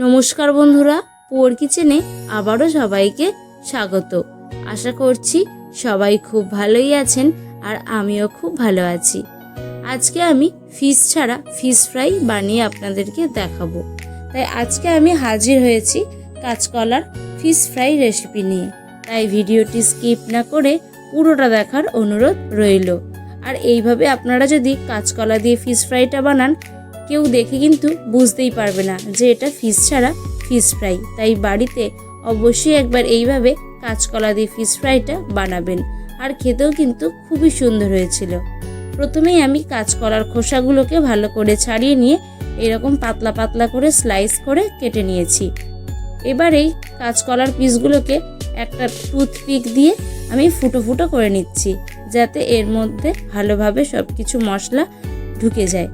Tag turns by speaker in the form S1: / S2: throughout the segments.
S1: নমস্কার বন্ধুরা, পুয়ার কিচেনে আবারও সবাইকে স্বাগত। আশা করছি সবাই খুব ভালোই আছেন আর আমিও খুব ভালো আছি। আজকে আমি ফিশ ছাড়া ফিশ ফ্রাই বানিয়ে আপনাদেরকে দেখাবো। তাই আজকে আমি হাজির হয়েছি কাঁচকলার ফিশ ফ্রাই রেসিপি নিয়ে। তাই ভিডিওটি স্কিপ না করে পুরোটা দেখার অনুরোধ রইল। আর এইভাবে আপনারা যদি কাঁচকলা দিয়ে ফিশ ফ্রাইটা বানান কেউ দেখে কিন্তু বুঝতেই পারবে না যে এটা ফিশ ছাড়া ফিশ ফ্রাই তাই বাড়িতে অবশ্যই একবার এইভাবে কাঁচকলা দিয়ে ফিশ ফ্রাইটা বানাবেন। আর খেতেও কিন্তু খুবই সুন্দর হয়েছিল। প্রথমেই আমি কাঁচকলার খোসাগুলোকে ভালো করে ছাড়িয়ে নিয়ে এরকম পাতলা পাতলা করে স্লাইস করে কেটে নিয়েছি। এবার এই কাঁচকলার পিসগুলোকে একটা টুথপিক দিয়ে আমি ফুটো ফুটো করে নিচ্ছি, যাতে এর মধ্যে ভালোভাবে সব কিছু মশলা ঢুকে যায়।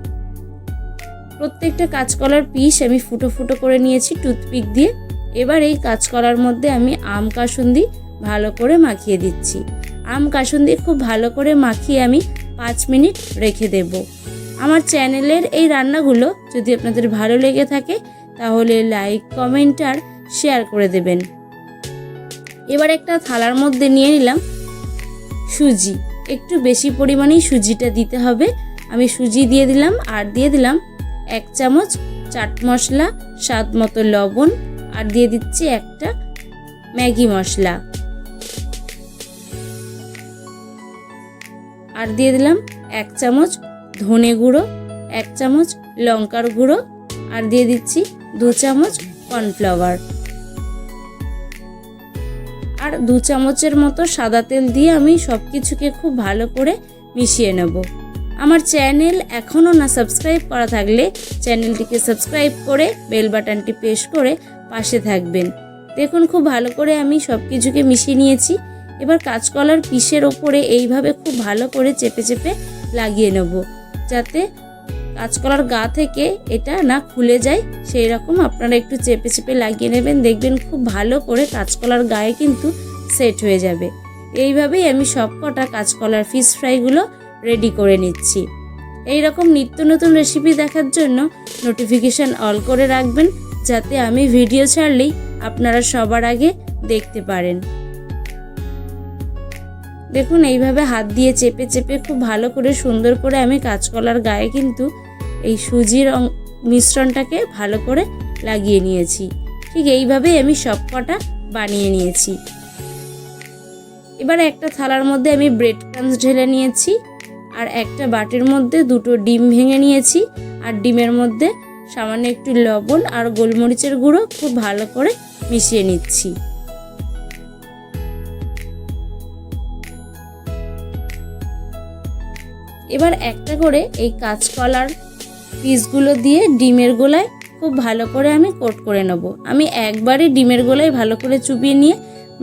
S1: প্রত্যেকটা কাঁচকলার পিস আমি ফুটো ফুটো করে নিয়েছি টুথপিক দিয়ে। এবার এই কাঁচকলার মধ্যে আমি আম কাসুন্দি ভালো করে মাখিয়ে দিচ্ছি। আম কাসুন্দি খুব ভালো করে মাখিয়ে আমি পাঁচ মিনিট রেখে দেব। আমার চ্যানেলের এই রান্নাগুলো যদি আপনাদের ভালো লেগে থাকে, তাহলে লাইক, কমেন্ট আর শেয়ার করে দেবেন। এবার একটা থালার মধ্যে নিয়ে নিলাম সুজি। একটু বেশি পরিমাণেই সুজিটা দিতে হবে। আমি সুজি দিয়ে দিলাম আর দিয়ে দিলাম এক চামচ চাট মশলা, স্বাদ মতো লবণ আর দিয়ে দিচ্ছি একটা ম্যাগি মশলা। আর দিয়ে দিলাম এক চামচ ধনে গুঁড়ো, এক চামচ লঙ্কার গুঁড়ো আর দিয়ে দিচ্ছি দু চামচ কর্নফ্লাওয়ার। আর দু চামচের মতো সাদা তেল দিয়ে আমি সব কিছুকে খুব ভালো করে মিশিয়ে নেব। আমার চ্যানেল এখনও না সাবস্ক্রাইব করা থাকলে চ্যানেলটিকে সাবস্ক্রাইব করে বেল বাটনটি প্রেস করে পাশে থাকবেন। দেখুন, খুব ভালো করে আমি সব কিছুকে মিশিয়ে নিয়েছি। এবার কাঁচকলার পিসের ওপরে এইভাবে খুব ভালো করে চেপে চেপে লাগিয়ে নেব, যাতে কাঁচকলার গা থেকে এটা না খুলে যায়। সেই রকম আপনারা একটু চেপে চেপে লাগিয়ে নেবেন, দেখবেন খুব ভালো করে কাঁচকলার গায়ে কিন্তু সেট হয়ে যাবে। এইভাবেই আমি সব কটা কাঁচকলার ফিশ ফ্রাইগুলো রেডি করে নিচ্ছি। এই রকম নিত্য নতুন রেসিপি দেখার জন্য নোটিফিকেশান অল করে রাখবেন, যাতে আমি ভিডিও ছাড়লেই আপনারা সবার আগে দেখতে পারেন। দেখুন, এইভাবে হাত দিয়ে চেপে চেপে খুব ভালো করে সুন্দর করে আমি কাঁচকলার গায়ে কিন্তু এই সুজির মিশ্রণটাকে ভালো করে লাগিয়ে নিয়েছি। ঠিক এইভাবেই আমি সব কটা বানিয়ে নিয়েছি। এবার একটা থালার মধ্যে আমি ব্রেড ক্রামস ঢেলে নিয়েছি। আর একটা বাটির মধ্যে দুটো ডিম ভেঙে নিয়েছি। আর ডিমের মধ্যে সামান্য একটু লবণ আর গোলমরিচের গুঁড়ো খুব ভালো করে মিশিয়ে নিচ্ছি। এবার একটা করে এই কাঁচকলার পিসগুলো দিয়ে ডিমের গোলায় খুব ভালো করে আমি কোট করে নেব। আমি একবারে ডিমের গোলায় ভালো করে চুপিয়ে নিয়ে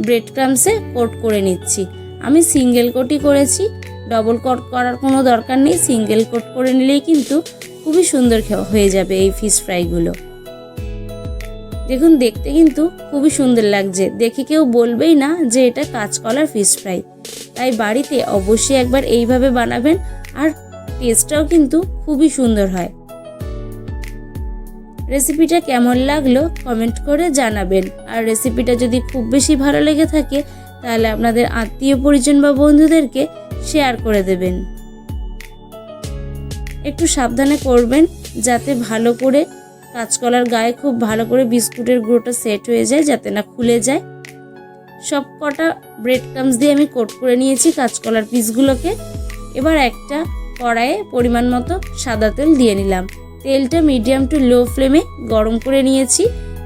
S1: ব্রেড ক্রামসে কোট করে নিচ্ছি। আমি সিঙ্গেল কোটি করেছি। ডবল কোট করার কোনো দরকার নেই সিঙ্গেল কোট করে নিলেই কিন্তু খুবই সুন্দর হয়ে যাবে এই ফিশ ফ্রাইগুলো দেখুন, দেখতে কিন্তু খুবই সুন্দর লাগছে। দেখে কেউ বলবেই না যে এটা কাঁচকলার ফিশ ফ্রাই তাই বাড়িতে অবশ্যই একবার এইভাবে বানাবেন আর টেস্টটাও কিন্তু খুবই সুন্দর হয়। রেসিপিটা কেমন লাগল কমেন্ট করে জানাবেন। আর রেসিপিটা যদি খুব বেশি ভালো লেগে থাকে, তাহলে আপনাদের আত্মীয় পরিজন বা বন্ধুদেরকে শেয়ার করে দেবেন। একটু সাবধানে করবেন যাতে ভালো করে কাঁচকলার গায়ে খুব ভালো করে বিস্কুটের গুঁড়োটা সেট হয়ে যায় যাতে না খুলে যায়। সব কটা ব্রেড ক্রামস দিয়ে আমি কোট করে নিয়েছি কাঁচকলার পিসগুলোকে এবার একটা কড়াইয়ে পরিমাণ মতো সাদা তেল দিয়ে নিলাম। তেলটা মিডিয়াম টু লো ফ্লেমে গরম করে নিয়েছি।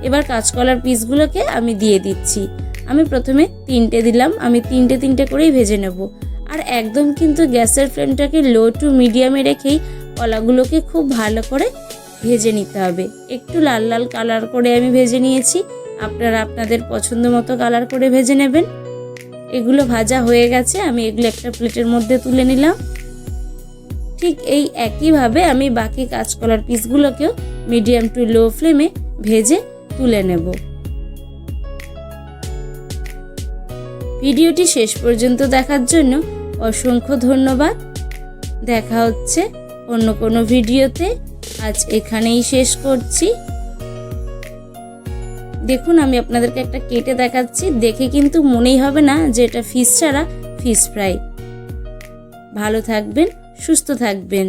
S1: এবার কাঁচকলার পিসগুলোকে আমি দিয়ে দিচ্ছি। আমি প্রথমে তিনটে দিলাম। আমি তিনটে তিনটে করেই ভেজে নেব। একদম কিন্তু গ্যাসের ফ্লেমটাকে লো টু মিডিয়ামে রেখেই কলাগুলোকে খুব ভালো করে ভেজে নিতে হবে। একটু লাল লাল কালার করে আমি ভেজে নিয়েছি। আপনারা আপনাদের পছন্দ মতো কালার করে ভেজে নেবেন। এগুলো ভাজা হয়ে গেছে, আমি এগুলো একটা প্লেটের মধ্যে তুলে নিলাম। ঠিক এই একইভাবে আমি বাকি কাঁচকলার পিসগুলোকেও মিডিয়াম টু লো ফ্লেমে ভেজে তুলে নেব। ভিডিওটি শেষ পর্যন্ত দেখার জন্য অসংখ্য ধন্যবাদ। দেখা হচ্ছে অন্য কোনো ভিডিওতে। আজ এখানেই শেষ করছি। দেখুন, আমি আপনাদেরকে একটা কেটে দেখাচ্ছি। দেখে কিন্তু মনেই হবে না যে এটা ফিস ছাড়া ফিস ফ্রাই। ভালো থাকবেন, সুস্থ থাকবেন।